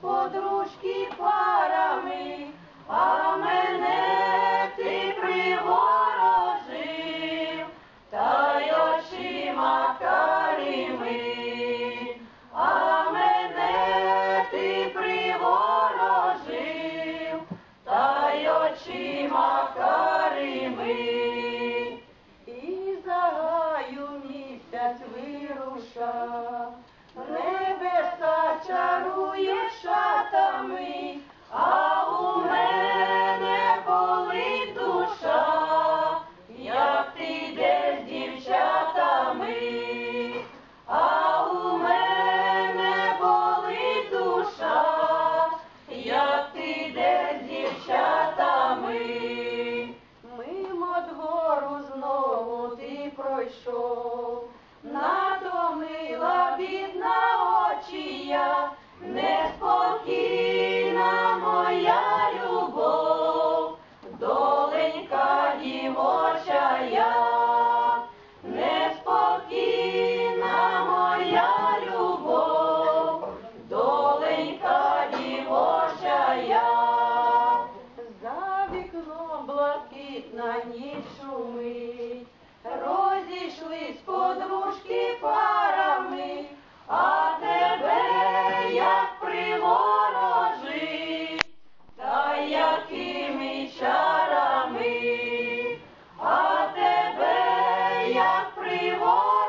подружки парами, а мене ти приворожив, та й очима карими, а ти приворожив, та. І за гаю місяць вирушав, пройшов, натомила бідна очія, неспокійна моя любов, доленька дівоча я, неспокійна моя любов, доленька дівоча я. За вікном блакитна ніч шумить, Oh.